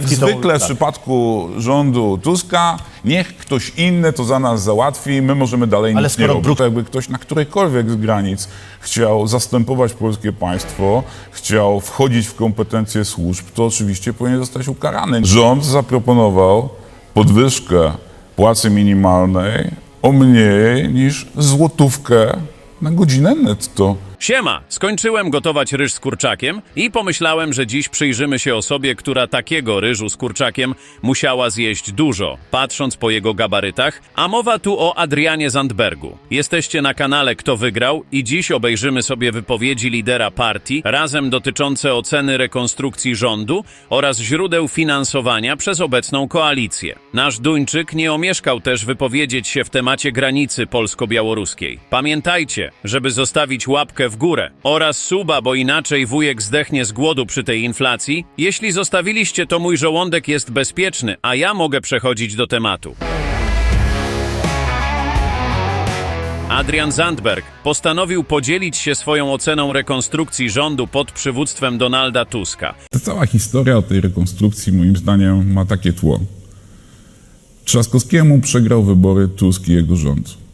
jak zwykle w tak. przypadku rządu Tuska, niech ktoś inny to za nas załatwi, my możemy dalej Ale nic nie skoro robić. Bruk- Jakby ktoś na którejkolwiek z granic chciał zastępować polskie państwo, chciał wchodzić w kompetencje służb, to oczywiście powinien zostać ukarany. Rząd zaproponował podwyżkę płacy minimalnej o mniej niż złotówkę na godzinę netto. Siema! Skończyłem gotować ryż z kurczakiem i pomyślałem, że dziś przyjrzymy się osobie, która takiego ryżu z kurczakiem musiała zjeść dużo, patrząc po jego gabarytach, a mowa tu o Adrianie Zandbergu. Jesteście na kanale Kto Wygrał i dziś obejrzymy sobie wypowiedzi lidera partii, razem dotyczące oceny rekonstrukcji rządu oraz źródeł finansowania przez obecną koalicję. Nasz Duńczyk nie omieszkał też wypowiedzieć się w temacie granicy polsko-białoruskiej. Pamiętajcie, żeby zostawić łapkę w górę oraz suba, bo inaczej wujek zdechnie z głodu przy tej inflacji. Jeśli zostawiliście, to mój żołądek jest bezpieczny, a ja mogę przechodzić do tematu. Adrian Zandberg postanowił podzielić się swoją oceną rekonstrukcji rządu pod przywództwem Donalda Tuska. Ta cała historia o tej rekonstrukcji moim zdaniem ma takie tło. Trzaskowskiemu przegrał wybory Tusk i jego rząd.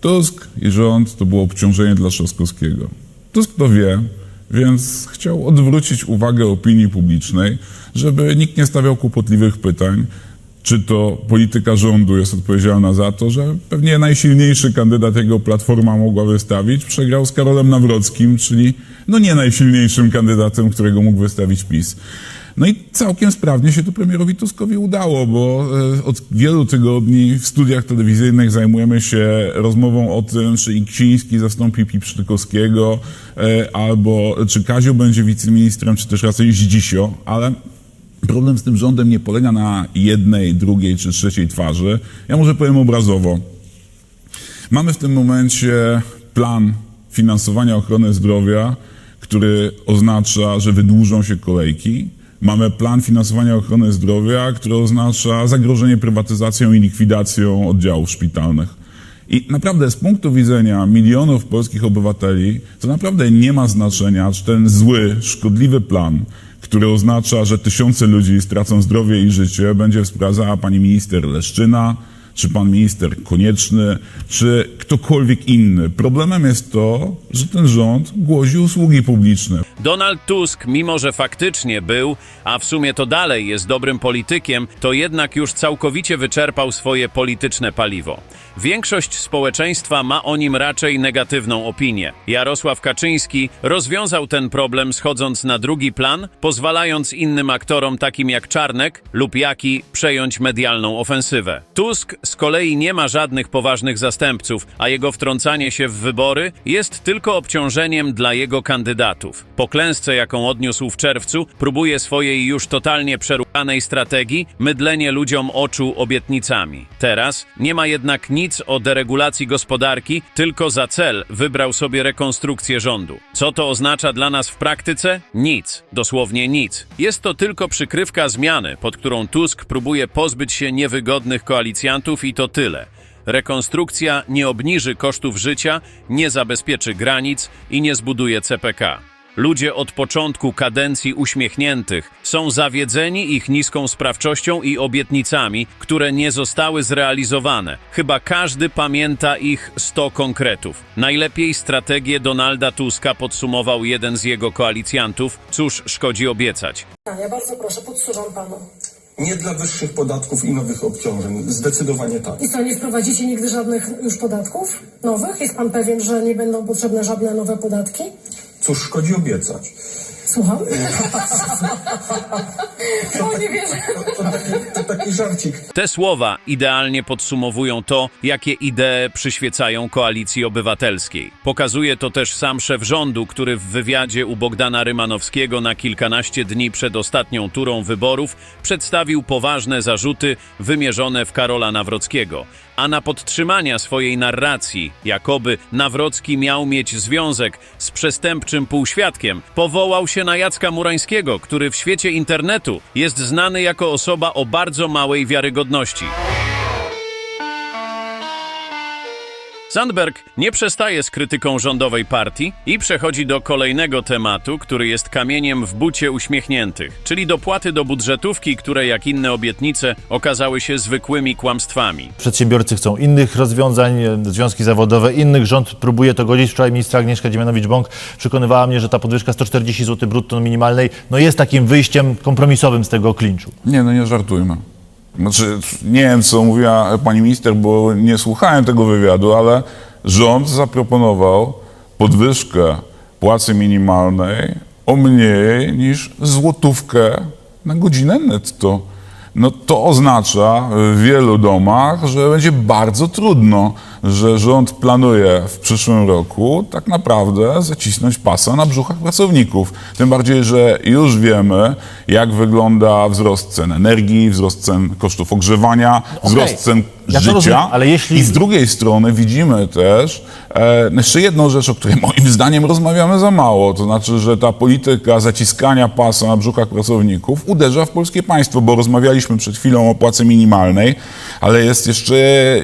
Tusk i rząd to było obciążenie dla Trzaskowskiego. Tusk to wie, więc chciał odwrócić uwagę opinii publicznej, żeby nikt nie stawiał kłopotliwych pytań, czy to polityka rządu jest odpowiedzialna za to, że pewnie najsilniejszy kandydat jego Platforma mogła wystawić, przegrał z Karolem Nawrockim, czyli no nie najsilniejszym kandydatem, którego mógł wystawić PiS. No i całkiem sprawnie się to premierowi Tuskowi udało, bo e, od wielu tygodni w studiach telewizyjnych zajmujemy się rozmową o tym, czy Iksiński zastąpi Pipsztykowskiego, e, albo czy Kazio będzie wiceministrem, czy też raczej Zdzisio, ale problem z tym rządem nie polega na jednej, drugiej czy trzeciej twarzy. Ja może powiem obrazowo. Mamy w tym momencie plan finansowania ochrony zdrowia, który oznacza, że wydłużą się kolejki. Mamy plan finansowania ochrony zdrowia, który oznacza zagrożenie prywatyzacją i likwidacją oddziałów szpitalnych. I naprawdę z punktu widzenia milionów polskich obywateli, to naprawdę nie ma znaczenia, czy ten zły, szkodliwy plan, który oznacza, że tysiące ludzi stracą zdrowie i życie, będzie wspierała pani minister Leszczyna, czy pan minister Konieczny, czy ktokolwiek inny. Problemem jest to, że ten rząd gwozi usługi publiczne. Donald Tusk, mimo że faktycznie był, a w sumie to dalej jest dobrym politykiem, to jednak już całkowicie wyczerpał swoje polityczne paliwo. Większość społeczeństwa ma o nim raczej negatywną opinię. Jarosław Kaczyński rozwiązał ten problem schodząc na drugi plan, pozwalając innym aktorom takim jak Czarnek lub Jaki przejąć medialną ofensywę. Tusk z kolei nie ma żadnych poważnych zastępców, a jego wtrącanie się w wybory jest tylko obciążeniem dla jego kandydatów. Po klęsce, jaką odniósł w czerwcu, próbuje swojej już totalnie przeruchanej strategii mydlenie ludziom oczu obietnicami. Teraz nie ma jednak nic o deregulacji gospodarki, tylko za cel wybrał sobie rekonstrukcję rządu. Co to oznacza dla nas w praktyce? Nic, dosłownie nic. Jest to tylko przykrywka zmiany, pod którą Tusk próbuje pozbyć się niewygodnych koalicjantów i to tyle. Rekonstrukcja nie obniży kosztów życia, nie zabezpieczy granic i nie zbuduje CPK. Ludzie od początku kadencji uśmiechniętych są zawiedzeni ich niską sprawczością i obietnicami, które nie zostały zrealizowane. Chyba każdy pamięta ich 100 konkretów. Najlepiej strategię Donalda Tuska podsumował jeden z jego koalicjantów. Cóż szkodzi obiecać? Ja bardzo proszę, podsuwam panu. Nie dla wyższych podatków i nowych obciążeń. Zdecydowanie tak. I co, nie wprowadzicie nigdy żadnych już podatków nowych? Jest pan pewien, że nie będą potrzebne żadne nowe podatki? Cóż szkodzi obiecać? Słucham? o, nie wierzę. To, to, taki, to taki żarcik. Te słowa idealnie podsumowują to, jakie idee przyświecają koalicji obywatelskiej. Pokazuje to też sam szef rządu, który w wywiadzie u Bogdana Rymanowskiego na kilkanaście dni przed ostatnią turą wyborów przedstawił poważne zarzuty wymierzone w Karola Nawrockiego. A na podtrzymania swojej narracji, jakoby Nawrocki miał mieć związek z przestępczym półświadkiem, powołał się na Jacka Murańskiego, który w świecie internetu jest znany jako osoba o bardzo małej wiarygodności. Sandberg nie przestaje z krytyką rządowej partii i przechodzi do kolejnego tematu, który jest kamieniem w bucie uśmiechniętych, czyli dopłaty do budżetówki, które jak inne obietnice okazały się zwykłymi kłamstwami. Przedsiębiorcy chcą innych rozwiązań, związki zawodowe innych. Rząd próbuje to godzić. Wczoraj ministra Agnieszka Dziemianowicz-Bąk przekonywała mnie, że ta podwyżka 140 zł brutto minimalnej no jest takim wyjściem kompromisowym z tego klinczu. Nie, no nie żartujmy. Znaczy, nie wiem, co mówiła pani minister, bo nie słuchałem tego wywiadu, ale rząd zaproponował podwyżkę płacy minimalnej o mniej niż złotówkę na godzinę netto. No to oznacza w wielu domach, że będzie bardzo trudno, że rząd planuje w przyszłym roku tak naprawdę zacisnąć pasa na brzuchach pracowników. Tym bardziej, że już wiemy, jak wygląda wzrost cen energii, wzrost cen kosztów ogrzewania, wzrost cen Ja życia. rozumiem, ale jeśli- I z drugiej strony widzimy też e, jeszcze jedną rzecz, o której moim zdaniem rozmawiamy za mało. To znaczy, że ta polityka zaciskania pasa na brzuchach pracowników uderza w polskie państwo, bo rozmawialiśmy przed chwilą o płacy minimalnej, ale jest jeszcze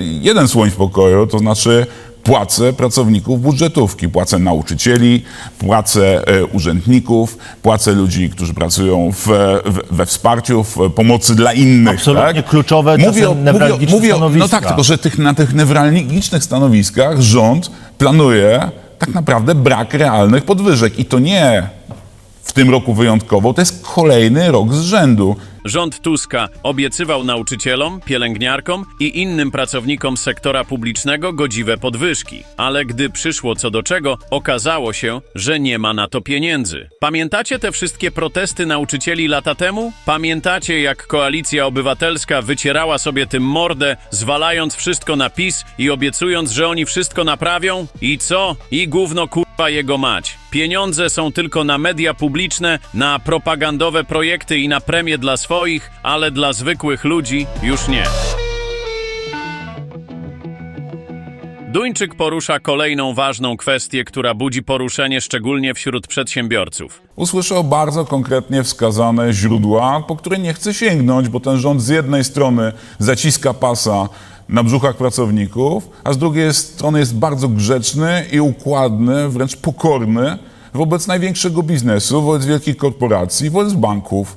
jeden słoń w pokoju, to znaczy płace pracowników budżetówki, płace nauczycieli, płace e, urzędników, płace ludzi, którzy pracują w, w, we wsparciu, w pomocy dla innych. Absolutnie tak? kluczowe, mówię, o- No stanowiska. tak, tylko że tych, na tych newralgicznych stanowiskach rząd planuje tak naprawdę brak realnych podwyżek. I to nie w tym roku wyjątkowo, to jest kolejny rok z rzędu. Rząd Tuska obiecywał nauczycielom, pielęgniarkom i innym pracownikom sektora publicznego godziwe podwyżki, ale gdy przyszło co do czego, okazało się, że nie ma na to pieniędzy. Pamiętacie te wszystkie protesty nauczycieli lata temu? Pamiętacie, jak koalicja obywatelska wycierała sobie tym mordę, zwalając wszystko na PiS i obiecując, że oni wszystko naprawią? I co? I gówno kurwa jego mać. Pieniądze są tylko na media publiczne, na propagandowe projekty i na premie dla swoich, ale dla zwykłych ludzi już nie. Duńczyk porusza kolejną ważną kwestię, która budzi poruszenie szczególnie wśród przedsiębiorców. Usłyszał bardzo konkretnie wskazane źródła, po które nie chce sięgnąć, bo ten rząd z jednej strony zaciska pasa na brzuchach pracowników, a z drugiej strony jest bardzo grzeczny i układny, wręcz pokorny wobec największego biznesu, wobec wielkich korporacji, wobec banków.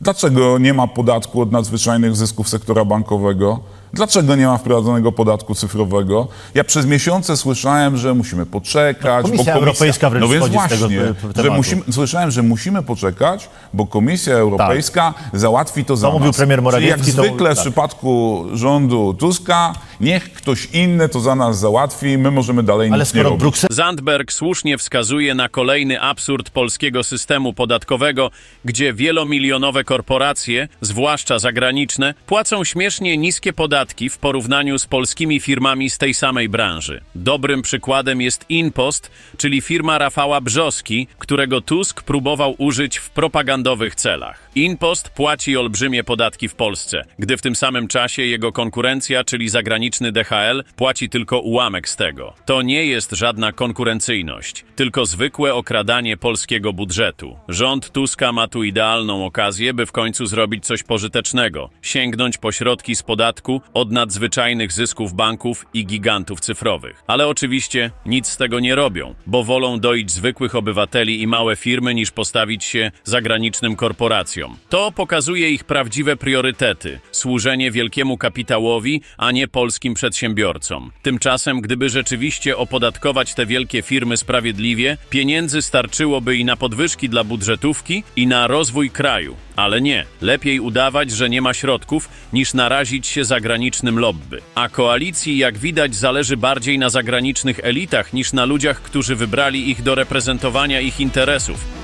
Dlaczego nie ma podatku od nadzwyczajnych zysków sektora bankowego? Dlaczego nie ma wprowadzonego podatku cyfrowego? Ja przez miesiące słyszałem, że musimy poczekać. No, Komisja Europejska wręcz no więc schodzi z tego, właśnie, że musimy, słyszałem, że musimy poczekać, bo Komisja Europejska załatwi to za To mówił nas. premier Morawiecki, Czyli to- jak zwykle w tak. przypadku rządu Tuska, niech ktoś inny to za nas załatwi, my możemy dalej Ale nic nie skoro robić. Bruksela Zandberg słusznie wskazuje na kolejny absurd polskiego systemu podatkowego, gdzie wielomilionowe korporacje, zwłaszcza zagraniczne, płacą śmiesznie niskie podatki w porównaniu z polskimi firmami z tej samej branży. Dobrym przykładem jest Inpost, czyli firma Rafała Brzoski, którego Tusk próbował użyć w propagandowych celach. Inpost płaci olbrzymie podatki w Polsce, gdy w tym samym czasie jego konkurencja, czyli zagraniczny DHL, płaci tylko ułamek z tego. To nie jest żadna konkurencyjność, tylko zwykłe okradanie polskiego budżetu. Rząd Tuska ma tu idealną okazję, by w końcu zrobić coś pożytecznego, sięgnąć po środki z podatku od nadzwyczajnych zysków banków i gigantów cyfrowych. Ale oczywiście nic z tego nie robią, bo wolą doić zwykłych obywateli i małe firmy niż postawić się zagranicznym korporacjom. To pokazuje ich prawdziwe priorytety służenie wielkiemu kapitałowi, a nie polskim przedsiębiorcom. Tymczasem, gdyby rzeczywiście opodatkować te wielkie firmy sprawiedliwie, pieniędzy starczyłoby i na podwyżki dla budżetówki, i na rozwój kraju. Ale nie, lepiej udawać, że nie ma środków, niż narazić się zagranicznym lobby. A koalicji, jak widać, zależy bardziej na zagranicznych elitach niż na ludziach, którzy wybrali ich do reprezentowania ich interesów.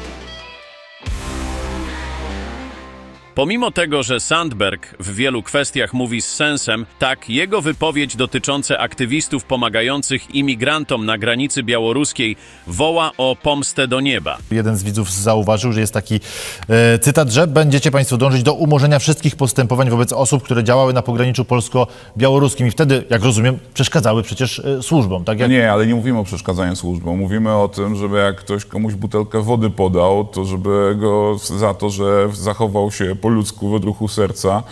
Pomimo tego, że Sandberg w wielu kwestiach mówi z sensem, tak jego wypowiedź dotyczące aktywistów pomagających imigrantom na granicy białoruskiej woła o pomstę do nieba. jeden z widzów zauważył, że jest taki e, cytat, że będziecie Państwo dążyć do umorzenia wszystkich postępowań wobec osób, które działały na pograniczu polsko-białoruskim i wtedy, jak rozumiem, przeszkadzały przecież e, służbom, tak jak Nie, ale nie mówimy o przeszkadzaniu służbom. Mówimy o tym, żeby jak ktoś komuś butelkę wody podał, to żeby go za to, że zachował się po ludzku w odruchu serca,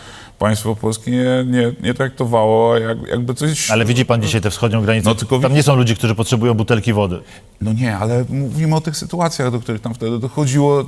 państwo polskie nie, nie, nie traktowało jak, jakby coś... Ale widzi pan dzisiaj tę wschodnią granicę? No, tylko Tam nie są ludzie, którzy potrzebują butelki wody. No nie, ale mówimy o tych sytuacjach, do których tam wtedy dochodziło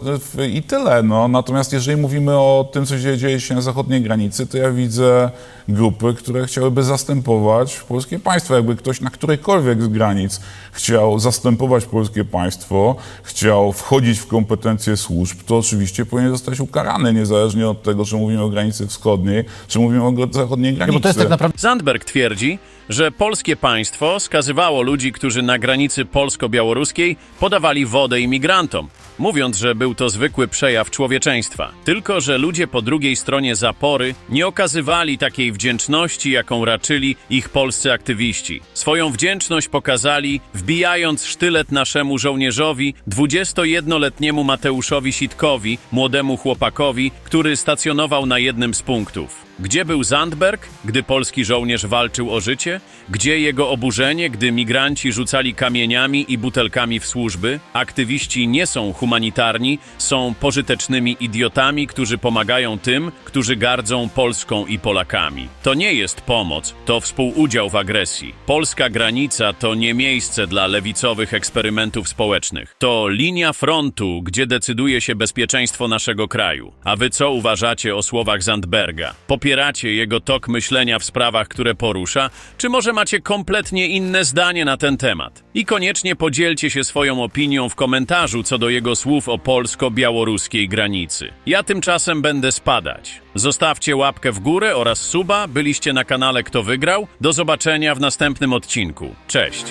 i tyle. No. Natomiast jeżeli mówimy o tym, co się dzieje się na zachodniej granicy, to ja widzę grupy, które chciałyby zastępować polskie państwo. Jakby ktoś na którejkolwiek z granic chciał zastępować polskie państwo, chciał wchodzić w kompetencje służb, to oczywiście powinien zostać ukarany, niezależnie od tego, czy mówimy o granicy wschodniej, czy mówimy o zachodniej Nie, granicy. bo to jest tak naprawdę Zandberg twierdzi, że polskie państwo skazywało ludzi, którzy na granicy polsko-białoruskiej podawali wodę imigrantom, mówiąc, że był to zwykły przejaw człowieczeństwa. Tylko, że ludzie po drugiej stronie zapory nie okazywali takiej wdzięczności, jaką raczyli ich polscy aktywiści. Swoją wdzięczność pokazali, wbijając sztylet naszemu żołnierzowi, 21-letniemu Mateuszowi Sitkowi, młodemu chłopakowi, który stacjonował na jednym z punktów. Gdzie był Zandberg, gdy polski żołnierz walczył o życie? Gdzie jego oburzenie, gdy migranci rzucali kamieniami i butelkami w służby? Aktywiści nie są humanitarni, są pożytecznymi idiotami, którzy pomagają tym, którzy gardzą Polską i Polakami. To nie jest pomoc, to współudział w agresji. Polska granica to nie miejsce dla lewicowych eksperymentów społecznych. To linia frontu, gdzie decyduje się bezpieczeństwo naszego kraju. A wy co uważacie o słowach Zandberga? Popieracie jego tok myślenia w sprawach, które porusza, czy może macie kompletnie inne zdanie na ten temat? I koniecznie podzielcie się swoją opinią w komentarzu co do jego słów o polsko-białoruskiej granicy. Ja tymczasem będę spadać. Zostawcie łapkę w górę oraz suba, byliście na kanale Kto Wygrał. Do zobaczenia w następnym odcinku. Cześć!